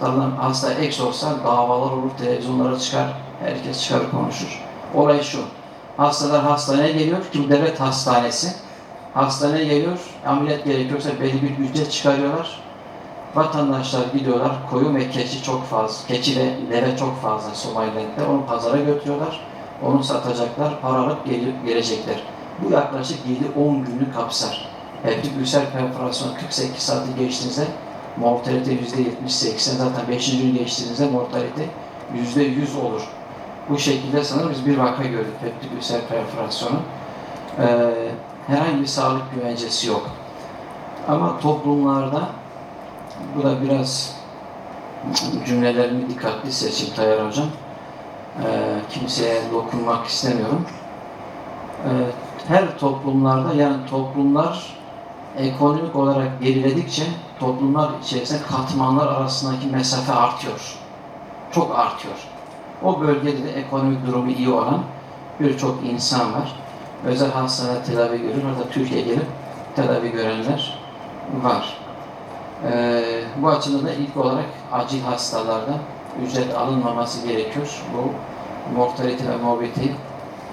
hastadan hasta eks olsa davalar olur, televizyonlara çıkar, herkes çıkar konuşur. Olay şu, hastalar hastaneye geliyor, kim devlet hastanesi, hastaneye geliyor, ameliyat gerekiyorsa belli bir ücret çıkarıyorlar. Vatandaşlar gidiyorlar, koyun ve keçi çok fazla, keçi ve deve çok fazla Somaliland'de, onu pazara götürüyorlar, onu satacaklar, para alıp gelecekler. Bu yaklaşık 7-10 günü kapsar. Heptik ülser perforasyon 48 saati geçtiğinizde mortalite %70-80 zaten 5. gün geçtiğinizde mortalite %100 olur. Bu şekilde sanırım biz bir vaka gördük peptik ülser perforasyonu. Ee, herhangi bir sağlık güvencesi yok. Ama toplumlarda bu da biraz cümlelerimi dikkatli seçeyim Tayyar Hocam. Ee, kimseye dokunmak istemiyorum. Ee, her toplumlarda yani toplumlar ekonomik olarak geriledikçe toplumlar içerisinde katmanlar arasındaki mesafe artıyor. Çok artıyor. O bölgede de ekonomik durumu iyi olan birçok insan var. Özel hastane tedavi görüyor. Orada Türkiye gelip tedavi görenler var. Ee, bu açıdan da ilk olarak acil hastalarda ücret alınmaması gerekiyor. Bu mortalite ve morbiditeyi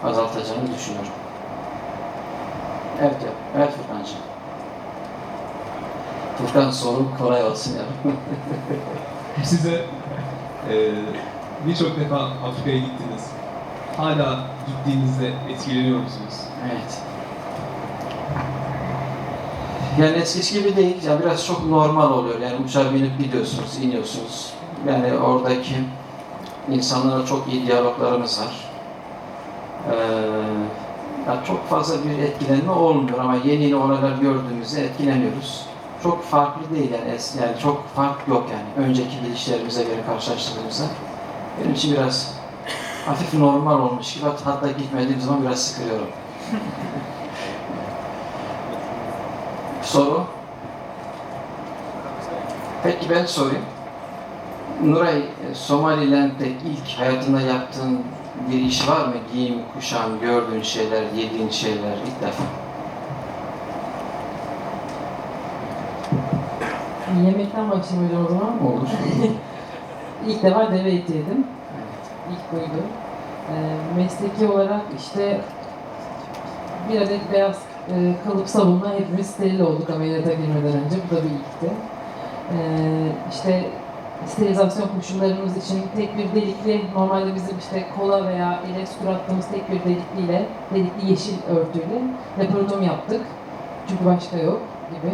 azaltacağını düşünüyorum. Evet, evet Furkan'cığım. Furkan sorun kolay olsun ya. Size e, birçok defa Afrika'ya gittiniz. Hala gittiğinizde etkileniyor musunuz? Evet. Yani eskisi gibi değil. Yani biraz çok normal oluyor. Yani uçağa binip gidiyorsunuz, iniyorsunuz. Yani oradaki insanlara çok iyi diyaloglarımız var. Ee, ya çok fazla bir etkilenme olmuyor ama yeni yeni olaylar gördüğümüzde etkileniyoruz. Çok farklı değil yani, es- yani çok fark yok yani önceki gidişlerimize göre karşılaştırdığımızda. Benim için biraz hafif normal olmuş gibi hat- hatta gitmediğim zaman biraz sıkılıyorum. Soru? Peki ben sorayım. Nuray, e, Somaliland'de ilk hayatında yaptığın bir iş var mı? Giyim, kuşam, gördüğün şeyler, yediğin şeyler ilk defa. Yemekten başlayayım hocam o zaman. Olur. İlk defa deve eti yedim. Evet. İlk buydu. Ee, mesleki olarak işte bir adet beyaz e, kalıp sabunla hepimiz steril olduk ameliyata girmeden önce. Bu da bir ilkti. Ee, işte sterilizasyon koşullarımız için tek bir delikli, normalde bizim işte kola veya ele sukur attığımız tek bir delikliyle, delikli yeşil örtüyle laparotomi yaptık. Çünkü başka yok gibi.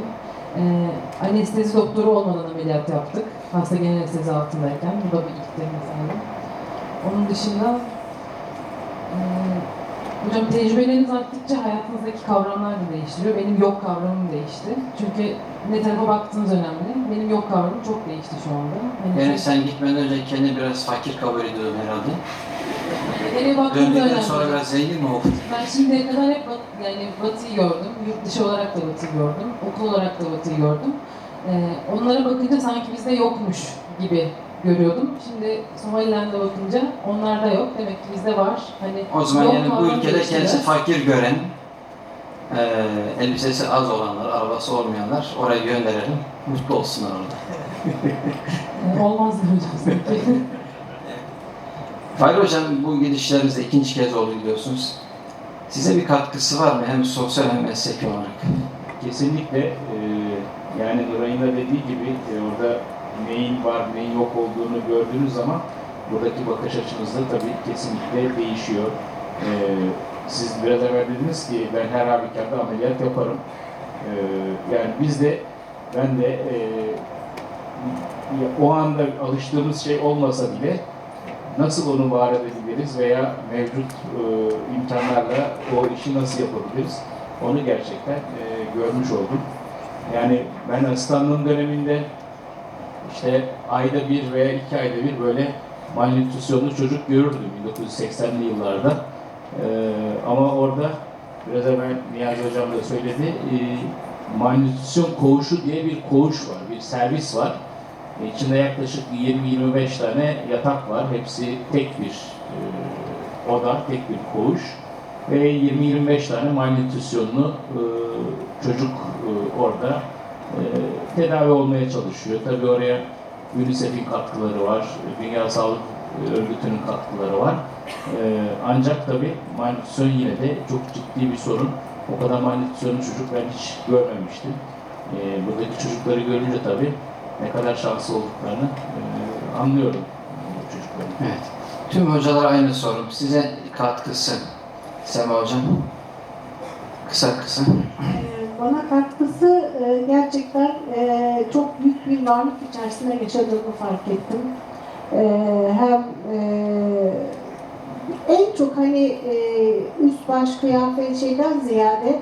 Ee, anestezi doktoru olmadan ameliyat yaptık. Hasta genel anestezi altındayken. Bu da bir ilktir mesela. Onun dışında e, hocam tecrübeleriniz arttıkça hayatınızdaki kavramlar da değiştiriyor. Benim yok kavramım değişti. Çünkü ne tarafa baktığınız önemli. Benim yok kavramım çok değişti şu anda. Hani Yani sen gitmeden önce kendini biraz fakir kabul ediyordun herhalde. Baktığınız Döndükten önemli. sonra biraz zengin mi oldun? Ben şimdiye kadar hep bat, yani Batı'yı gördüm. Yurt dışı olarak da Batı'yı gördüm. Okul olarak da Batı'yı gördüm. Ee, onlara bakınca sanki bizde yokmuş gibi görüyordum. Şimdi Somaliland'a bakınca onlarda yok. Demek ki bizde var. Hani O zaman yok yani bu ülkede kendisi fakir gören, eee elbisesi az olanlar, arabası olmayanlar oraya gönderelim. Mutlu olsunlar orada. Olmaz mı hocam? Fahri Hocam bu gidişlerinizde ikinci kez oldu gidiyorsunuz. Size bir katkısı var mı hem sosyal hem mesleki olarak? Kesinlikle e, yani Nuray'ın da dediği gibi e, orada neyin var neyin yok olduğunu gördüğünüz zaman buradaki bakış açınız da tabii kesinlikle değişiyor. E, siz biraz evvel dediniz ki ben her halükarda ameliyat yaparım. Yani biz de ben de o anda alıştığımız şey olmasa bile nasıl onu var edebiliriz veya mevcut e, imkanlarla o işi nasıl yapabiliriz onu gerçekten e, görmüş oldum. Yani ben asistanlığım döneminde işte ayda bir veya iki ayda bir böyle malnütrisyonlu çocuk görürdüm 1980'li yıllarda. E, ama orada biraz evvel Niyazi Hocam da söyledi, e, malnütrisyon koğuşu diye bir koğuş var, bir servis var. E, İçinde yaklaşık 20-25 tane yatak var. Hepsi tek bir e, oda, tek bir koğuş ve 20-25 tane malnütrisyonlu e, çocuk e, orada e, tedavi olmaya çalışıyor. Tabii oraya UNICEF'in katkıları var, Dünya Sağlık Örgütü'nün katkıları var. Ee, ancak tabii malnütrisyon yine de çok ciddi bir sorun. O kadar malnütrisyonlu çocuk ben hiç görmemiştim. Ee, buradaki çocukları görünce tabii ne kadar şanslı olduklarını e, anlıyorum bu çocukların. Evet. Tüm hocalar aynı sorum. Size katkısı. Sema Hocam. Kısa kısa. Bana katkısı gerçekten çok büyük bir varlık içerisinde yaşadığımı fark ettim. Hem en çok hani üst baş kıyafet şeyden ziyade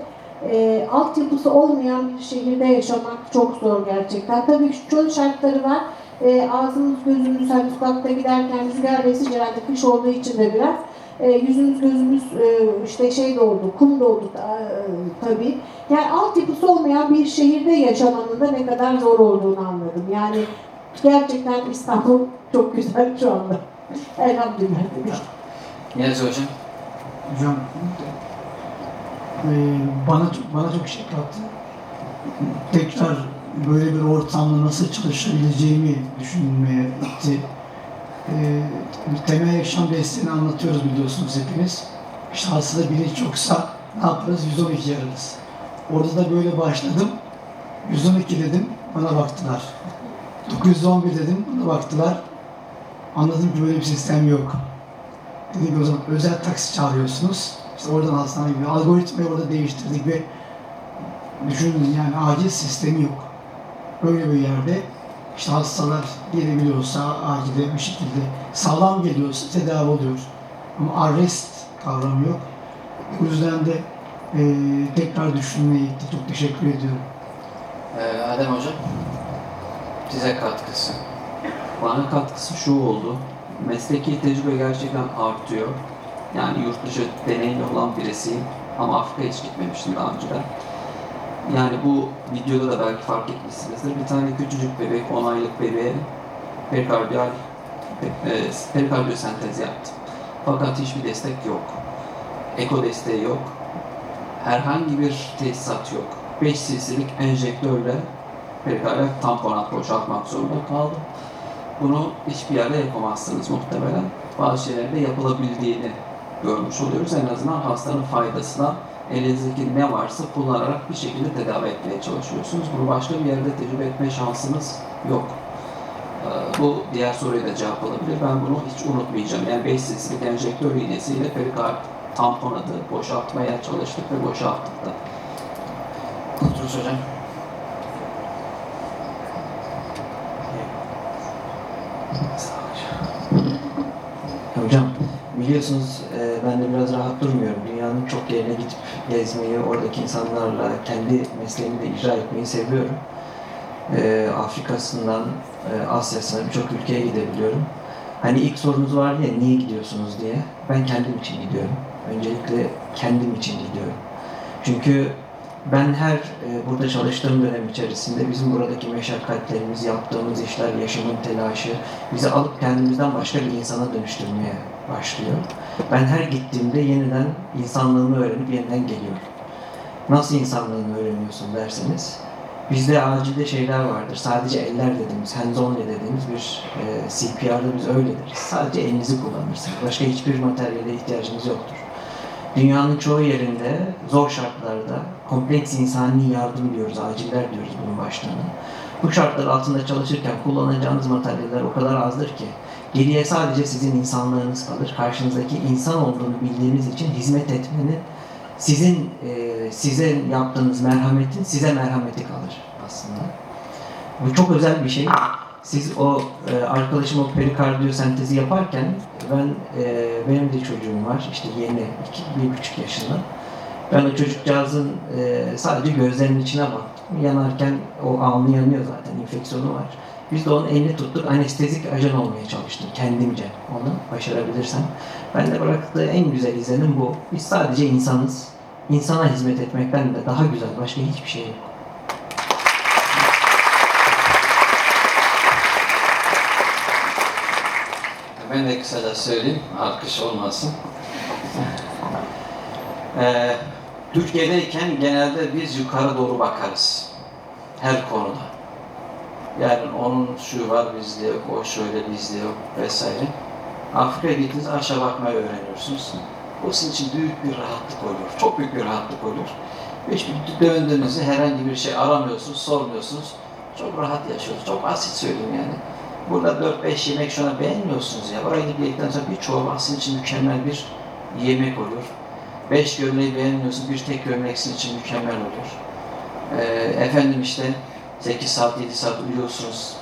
e, altyapısı olmayan bir şehirde yaşamak çok zor gerçekten. Tabii çöl şartları var. E, ağzımız gözümüz hani sokakta giderken rüzgar besi herhalde kış olduğu için de biraz e, yüzümüz gözümüz e, işte şey doldu, kum doldu e, tabii. Yani altyapısı olmayan bir şehirde yaşamanın da ne kadar zor olduğunu anladım. Yani gerçekten İstanbul çok güzel şu anda. Elhamdülillah. Niyazi Hocam. Hocam eee, bana bana çok şey kattı. Tekrar böyle bir ortamda nasıl çalışabileceğimi düşünmeye itti. Eee temel yaşam desteğini anlatıyoruz biliyorsunuz hepiniz. İşte aslında bilinç yoksa ne yaparız? 112 ararız. Orada da böyle başladım. 112 dedim, bana baktılar. 911 dedim, bana baktılar. Anladım ki böyle bir sistem yok. Dedik ki o zaman özel taksi çağırıyorsunuz. İşte oradan hastane gibi algoritmayı orada değiştirdik ve düşünün yani acil sistemi yok. Böyle bir yerde işte hastalar gelebiliyorsa acilde bir şekilde sağlam geliyorsa tedavi oluyor. Ama arrest kavramı yok. O yüzden de eee, tekrar düşünmeye gitti. Çok teşekkür ediyorum. Ee, Adem Hocam. Size katkısı. Bana katkısı şu oldu. Mesleki tecrübe gerçekten artıyor. Yani yurt dışı deneyimli olan birisiyim. Ama Afrika'ya hiç gitmemiştim daha önceden. Yani bu videoda da belki fark etmişsinizdir. Bir tane küçücük bebek, 10 aylık bebeğe perikardiyal e, perikardiyosentez yaptım. Fakat hiçbir destek yok. Eko desteği yok. Herhangi bir tesisat yok. 5 cc'lik enjektörle perikardiyal tamponat boşaltmak zorunda kaldım. Bunu hiçbir yerde yapamazsınız muhtemelen. Bazı şeylerde yapılabildiğini görmüş oluyoruz. En azından hastanın faydasına elinizdeki ne varsa kullanarak bir şekilde tedavi etmeye çalışıyorsunuz. Bunu başka bir yerde tecrübe etme şansınız yok. Ee, Bu diğer soruya da cevap olabilir. Ben bunu hiç unutmayacağım. Yani 5 cc'lik enjektör iğnesiyle perikard tamponadı, boşaltmaya çalıştık ve boşalttık da. Kutrus Hocam. Hocam biliyorsunuz ben de biraz rahat durmuyorum. Dünyanın çok yerine gidip gezmeyi, oradaki insanlarla kendi mesleğimi de icra etmeyi seviyorum. E, Afrika'sından e, Asya'sına birçok ülkeye gidebiliyorum. Hani ilk sorunuz vardı ya niye gidiyorsunuz diye. Ben kendim için gidiyorum. Öncelikle kendim için gidiyorum. Çünkü ben her e, burada çalıştığım dönem içerisinde bizim buradaki meşakkatlerimiz, yaptığımız işler, yaşamın telaşı bizi alıp kendimizden başka bir insana dönüştürmeye başlıyor. Ben her gittiğimde yeniden insanlığımı öğrenip yeniden geliyorum. Nasıl insanlığını öğreniyorsun derseniz, bizde acilde şeyler vardır. Sadece eller dediğimiz, hands on dediğimiz bir e, CPR'da biz öyle deriz. Sadece elinizi kullanırsınız. Başka hiçbir materyale ihtiyacınız yoktur. Dünyanın çoğu yerinde zor şartlarda kompleks insani yardım diyoruz, aciller diyoruz bunun başlığına. Bu şartlar altında çalışırken kullanacağınız materyaller o kadar azdır ki geriye sadece sizin insanlığınız kalır. Karşınızdaki insan olduğunu bildiğiniz için hizmet etmenin sizin e, size yaptığınız merhametin size merhameti kalır aslında. Bu çok özel bir şey. Siz o e, arkadaşım o perikardiyosentezi yaparken ben e, benim de çocuğum var işte yeni iki, bir buçuk yaşında. Ben o çocukcağızın e, sadece gözlerinin içine baktım. Yanarken o alnı yanıyor zaten infeksiyonu var. Biz de onun elini tuttuk anestezik ajan olmaya çalıştım kendimce onu başarabilirsem. Ben de bıraktığı en güzel izlenim bu. Biz sadece insanız. İnsana hizmet etmekten de daha güzel başka hiçbir şey yok. Ben de kısaca söyleyeyim, alkış olmasın. Ee, Türkiye'deyken genelde biz yukarı doğru bakarız. Her konuda. Yani onun şu var bizde yok, o şöyle bizde yok vesaire. Afrika'ya gittiğinizde aşağı bakmayı öğreniyorsunuz. Bu sizin için büyük bir rahatlık oluyor. Çok büyük bir rahatlık oluyor. Hiçbir döndüğünüzde herhangi bir şey aramıyorsunuz, sormuyorsunuz. Çok rahat yaşıyorsunuz. Çok basit söyleyeyim yani. Burada 4-5 yemek şu an beğenmiyorsunuz ya. Oraya gittikten sonra bir çorba sizin için mükemmel bir yemek olur. 5 gömleği beğenmiyorsunuz, bir tek gömlek sizin için mükemmel olur. Ee, efendim işte 8 saat, 7 saat uyuyorsunuz,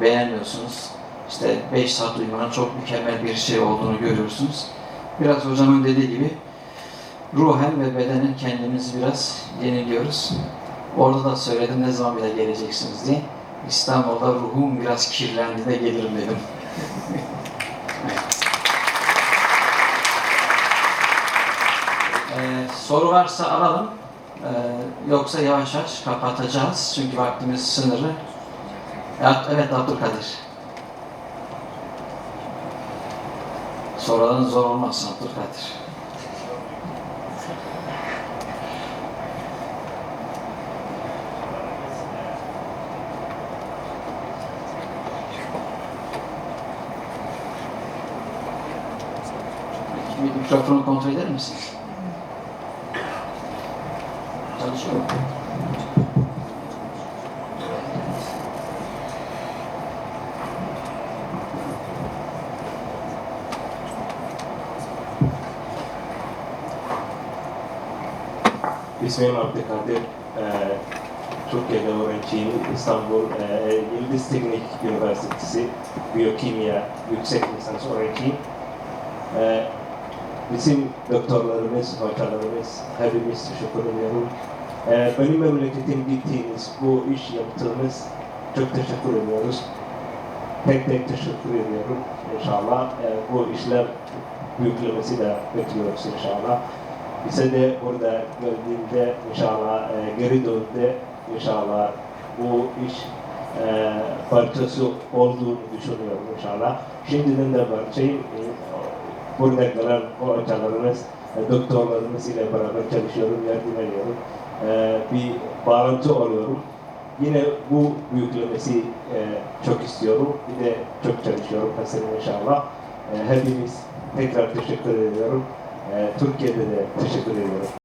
beğenmiyorsunuz. İşte 5 saat uyumanın çok mükemmel bir şey olduğunu görüyorsunuz. Biraz hocamın dediği gibi ruhen ve bedenen kendimizi biraz yeniliyoruz. Orada da söyledim ne zaman bile geleceksiniz diye. İstanbul'da ruhum biraz kirlendi de gelirim dedim. Ee, soru varsa alalım. Ee, yoksa yavaş yavaş kapatacağız. Çünkü vaktimiz sınırlı. Ya, evet Abdülkadir. Soruların zor olmasın Abdülkadir. Mikrofonu kontrol eder misin? İsmim Abdülkadir. Ee, Türkiye'de öğrenciyim. İstanbul e, Yıldız Teknik Üniversitesi Biyokimya Yüksek Lisans öğrenciyim. Ee, bizim doktorlarımız, hocalarımız hepimiz teşekkür ediyorum. Ee, benim memleketim gittiğiniz, bu iş yaptığınız çok teşekkür ediyoruz. Tek tek teşekkür ediyorum inşallah. Ee, bu işler büyüklemesi de bekliyoruz inşallah. Bize de burada geldiğinde inşallah e, geri döndüğünde inşallah bu iş e, parçası olduğunu düşünüyorum inşallah. Şimdiden de parçayım. E, burada gelen o hocalarımız, e, doktorlarımız ile beraber çalışıyorum, yardım ediyorum. E, bir bağlantı oluyorum. Yine bu büyüklemesi e, çok istiyorum. Bir de çok çalışıyorum mesela inşallah. E, hepiniz tekrar teşekkür ediyorum. Ee, Türkiye'de de teşekkür ediyorum.